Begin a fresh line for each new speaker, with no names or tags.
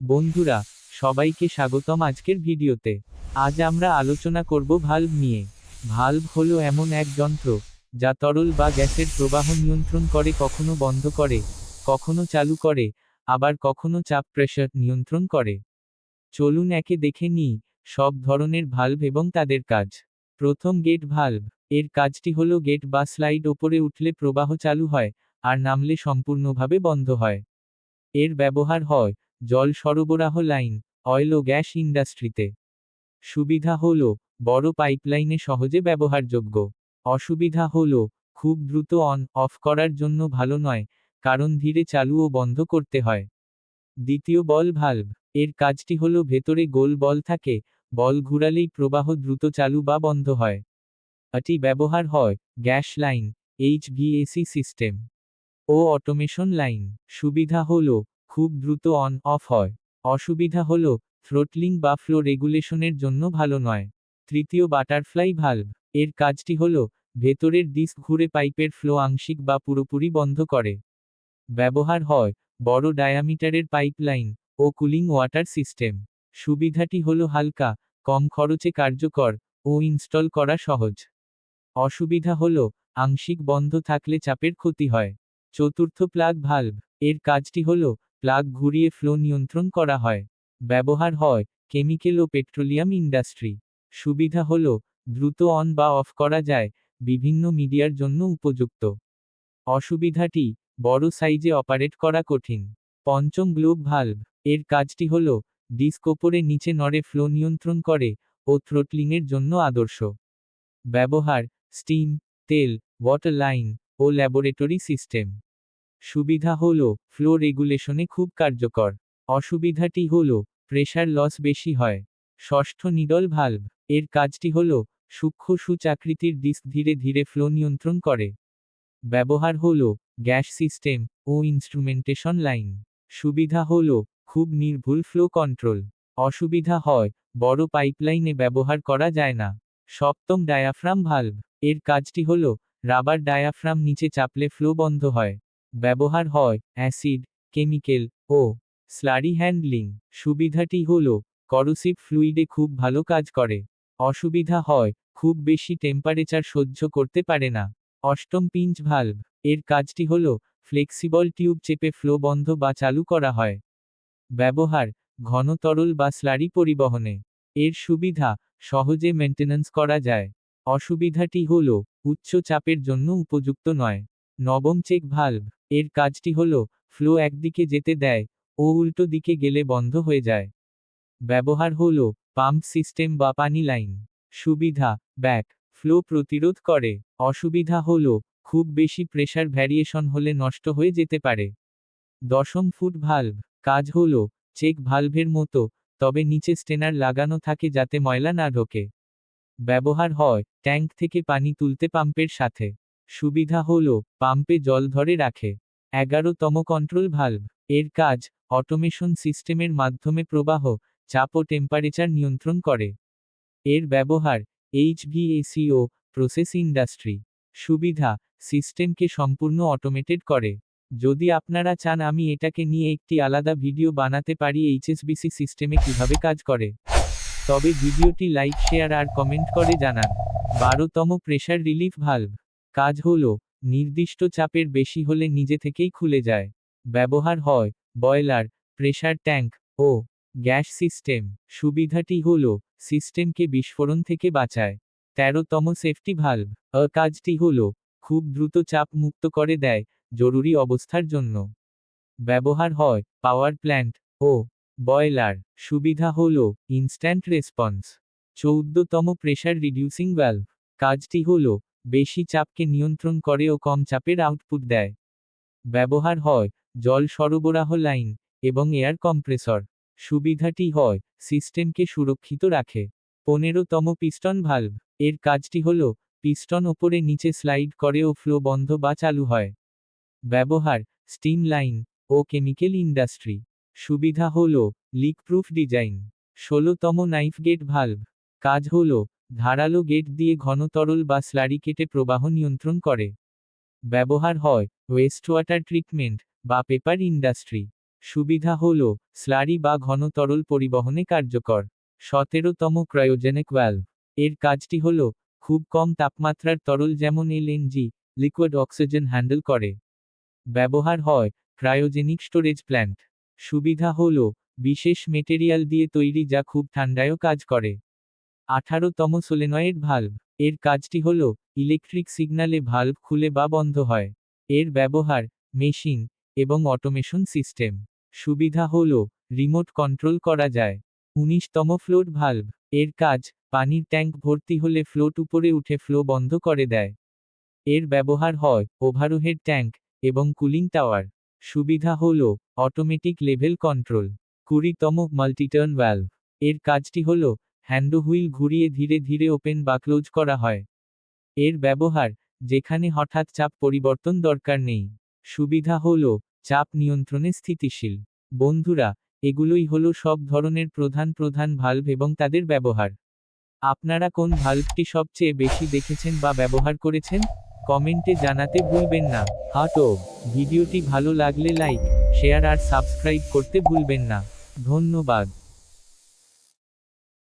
বন্ধুরা, সবাইকে স্বাগতম আজকের ভিডিওতে। আজ আমরা আলোচনা করব ভালভ নিয়ে। ভালভ হলো এমন এক যন্ত্র, যা তরল বা গ্যাসের প্রবাহ নিয়ন্ত্রণ করে, কখনো বন্ধ করে, কখনো চালু করে, আবার কখনো চাপ প্রেশার নিয়ন্ত্রণ করে। চলুন একে দেখে নিই সব ধরনের ভালভ এবং তাদের কাজ। প্রথম গেট ভালভ এর কাজটি হলো গেট বা স্লাইড ওপরে উঠলে প্রবাহ চালু হয়, আর নামলে সম্পূর্ণভাবে বন্ধ হয়। এর ব্যবহার হয় জল সরবরাহ লাইন, অয়েল ও গ্যাস ইন্ডাস্ট্রিতে। সুবিধা হল, বড় পাইপলাইনে সহজে ব্যবহারযোগ্য। অসুবিধা হল, খুব দ্রুত অন, অফ করার জন্য ভালো নয়, কারণ ধীরে চালু ও বন্ধ করতে হয়। দ্বিতীয় বল ভালভ এর কাজটি হল ভেতরে গোল বল থাকে, বল ঘুরালেই প্রবাহ দ্রুত চালু বা বন্ধ হয়। এটি ব্যবহার হয়, গ্যাস লাইন এইচভিএসি সিস্টেম ও অটোমেশন লাইন। সুবিধা হল খুব দ্রুত অন অফ হয়। অসুবিধা হল থ্রোটলিং বা ফ্লো রেগুলেশনের জন্য ভালো নয়। তৃতীয় বাটারফ্লাই ভালভ এর কাজটি হল, ভেতরের ডিস্ক ঘুরে পাইপের ফ্লো আংশিক বা পুরোপুরি বন্ধ করে। ব্যবহার হয়, বড় ডায়ামিটারের পাইপলাইন ও কুলিং ওয়াটার সিস্টেম সুবিধাটি হল হালকা, কম খরচে কার্যকর ও ইনস্টল করা সহজ। অসুবিধা হল, আংশিক বন্ধ থাকলে চাপের ক্ষতি হয়। চতুর্থ প্লাগ ভালভ এর কাজটি হল প্লাগ ঘুরিয়ে ফ্লো নিয়ন্ত্রণ করা হয়। ব্যবহার হয় কেমিক্যাল ও পেট্রোলিয়াম ইন্ডাস্ট্রি। সুবিধা হল, দ্রুত অন বা অফ করা যায়, বিভিন্ন মিডিয়ার জন্য উপযুক্ত। অসুবিধাটি, বড় সাইজে অপারেট করা কঠিন। পঞ্চম গ্লোব ভালভ এর কাজটি হল, ডিস্ক ওপরে নিচে নড়ে ফ্লো নিয়ন্ত্রণ করে ও থ্রোটলিংয়ের জন্য আদর্শ। ব্যবহার, স্টিম, তেল, ওয়াটার লাইন ও ল্যাবরেটরি সিস্টেম। সুবিধা হল, ফ্লো রেগুলেশনে খুব কার্যকর। অসুবিধাটি হল প্রেশার লস বেশি হয়। ষষ্ঠ নিডল ভালভ এর কাজটি হল, সূক্ষ্ম সূচাকৃতির ডিস্ক ধীরে ধীরে ফ্লো নিয়ন্ত্রণ করে। ব্যবহার হল, গ্যাস সিস্টেম ও ইনস্ট্রুমেন্টেশন লাইন। সুবিধা হল, খুব নির্ভুল ফ্লো কন্ট্রোল। অসুবিধা হয়, বড় পাইপলাইনে ব্যবহার করা যায় না। সপ্তম ডায়াফ্রাম ভালভ এর কাজটি হল, রাবার ডায়াফ্রাম নিচে চাপলে ফ্লো বন্ধ হয়। ব্যবহার হয়, অ্যাসিড, কেমিক্যাল ও স্লারি হ্যান্ডলিং। সুবিধাটি হল, করসিভ ফ্লুইডে খুব ভালো কাজ করে। অসুবিধা হয়, খুব বেশি টেম্পারেচার সহ্য করতে পারে না। অষ্টম পিঞ্চ ভালভ এর কাজটি হল ফ্লেক্সিবল টিউব চেপে ফ্লো বন্ধ বা চালু করা হয়। ব্যবহার ঘন তরল বা স্লারি পরিবহনে। এর সুবিধা, সহজে মেনটেন্যান্স করা যায়। অসুবিধাটি হল, উচ্চ চাপের জন্য উপযুক্ত নয়। নবম চেক ভালভ এর কাজটি হল, ফ্লো একদিকে যেতে দেয়, ও উল্টো দিকে গেলে বন্ধ হয়ে যায়। ব্যবহার হল, পাম্প সিস্টেম বা পানি লাইন। সুবিধা, ব্যাক, ফ্লো প্রতিরোধ করে। অসুবিধা হল, খুব বেশি প্রেশার ভ্যারিয়েশন হলে নষ্ট হয়ে যেতে পারে। দশম ফুট ভালভ কাজ হল, চেক ভালভের মতো, তবে নিচে স্টেনার লাগানো থাকে যাতে ময়লা না ঢোকে। ব্যবহার হয়, ট্যাঙ্ক থেকে পানি তুলতে পাম্পের সাথে। সুবিধা হল, পাম্পে জল ধরে রাখে। এগারোতম কন্ট্রোল ভালভ এর কাজ অটোমেশন সিস্টেমের মাধ্যমে প্রবাহ, চাপ ও টেম্পারেচার নিয়ন্ত্রণ করে। এর ব্যবহার এইচভিএসি ও প্রসেস ইন্ডাস্ট্রি সুবিধা সিস্টেমকে সম্পূর্ণ অটোমেটেড করে। যদি আপনারা চান আমি এটাকে নিয়ে একটি আলাদা ভিডিও বানাতে পারি এইচএসবিসি সিস্টেমে কীভাবে কাজ করে। তবে ভিডিওটি লাইক শেয়ার আর কমেন্ট করে জানান। বারোতম প্রেশার রিলিফ ভালভ কাজ হল, নির্দিষ্ট চাপের বেশি হলে নিজে থেকেই খুলে যায়। ব্যবহার হয়, বয়লার প্রেশার ট্যাঙ্ক ও গ্যাস সিস্টেম। সুবিধাটি হল, সিস্টেমকে বিস্ফোরণ থেকে বাঁচায়। তেরোতম সেফটি ভালভ। অ কাজটি হল, খুব দ্রুত চাপ মুক্ত করে দেয়, জরুরি অবস্থার জন্য। ব্যবহার হয়, পাওয়ার প্ল্যান্ট ও বয়লার। সুবিধা হল, ইনস্ট্যান্ট রেসপন্স। চৌদ্দতম প্রেশার রিডিউসিং ভ্যালভ কাজটি হল বেশি চাপকে নিয়ন্ত্রণ করে ও কম চাপের আউটপুট দেয়। ব্যবহার হয়, জল সরবরাহ লাইন এবং এয়ার কম্প্রেসর সুবিধাটি হয় সিস্টেমকে সুরক্ষিত রাখে। পনেরোতম পিস্টন ভালভ এর কাজটি হল পিস্টন ওপরে নিচে স্লাইড করে ও ফ্লো বন্ধ বা চালু হয়। ব্যবহার স্টিম লাইন ও কেমিক্যাল ইন্ডাস্ট্রি সুবিধা হল লিক প্রুফ ডিজাইন ষোলোতম নাইফ গেট ভালভ কাজ হল ধারালো গেট দিয়ে ঘন তরল বা স্লারি কেটে প্রবাহ নিয়ন্ত্রণ করে। ব্যবহার হয় ওয়েস্ট ওয়াটার ট্রিটমেন্ট বা পেপার ইন্ডাস্ট্রি সুবিধা হল, স্লারি বা ঘন তরল পরিবহনে কার্যকর। সতেরোতম ক্রায়োজেনিক ভ্যালভ এর কাজটি হল, খুব কম তাপমাত্রার তরল যেমন এলএনজি লিকুইড অক্সিজেন হ্যান্ডেল করে। ব্যবহার হয় ক্রায়োজেনিক স্টোরেজ প্ল্যান্ট সুবিধা হল, বিশেষ মেটেরিয়াল দিয়ে তৈরি যা খুব ঠান্ডায়ও কাজ করে। আঠারোতম সোলেনয়েড ভাল্ব। এর কাজটি হল, ইলেকট্রিক সিগনালে ভাল্ব খুলে বা বন্ধ হয়। এর ব্যবহার, মেশিন এবং অটোমেশন সিস্টেম। সুবিধা হল, রিমোট কন্ট্রোল করা যায়। উনিশতম ফ্লোট ভাল্ব। এর কাজ, পানির ট্যাঙ্ক ভর্তি হলে ফ্লোট উপরে উঠে ফ্লো বন্ধ করে দেয়। এর ব্যবহার হয়, ওভারহেড ট্যাঙ্ক এবং কুলিং টাওয়ার। সুবিধা হল, অটোমেটিক লেভেল কন্ট্রোল। কুড়িতম মাল্টিটার্ন ভ্যালভ এর কাজটি হল হ্যান্ড হুইল ঘুরিয়ে ধীরে ধীরে ওপেন বা ক্লোজ করা হয়। এর ব্যবহার, যেখানে হঠাৎ চাপ পরিবর্তন দরকার নেই। সুবিধা হল, চাপ নিয়ন্ত্রণে স্থিতিশীল। বন্ধুরা, এগুলোই হল সব ধরনের প্রধান প্রধান ভাল্ব এবং তাদের ব্যবহার। আপনারা কোন ভাল্বটি সবচেয়ে বেশি দেখেছেন বা ব্যবহার করেছেন? কমেন্টে জানাতে ভুলবেন না। হাটো ভিডিওটি ভালো লাগলে লাইক, শেয়ার আর সাবস্ক্রাইব করতে ভুলবেন না। ধন্যবাদ।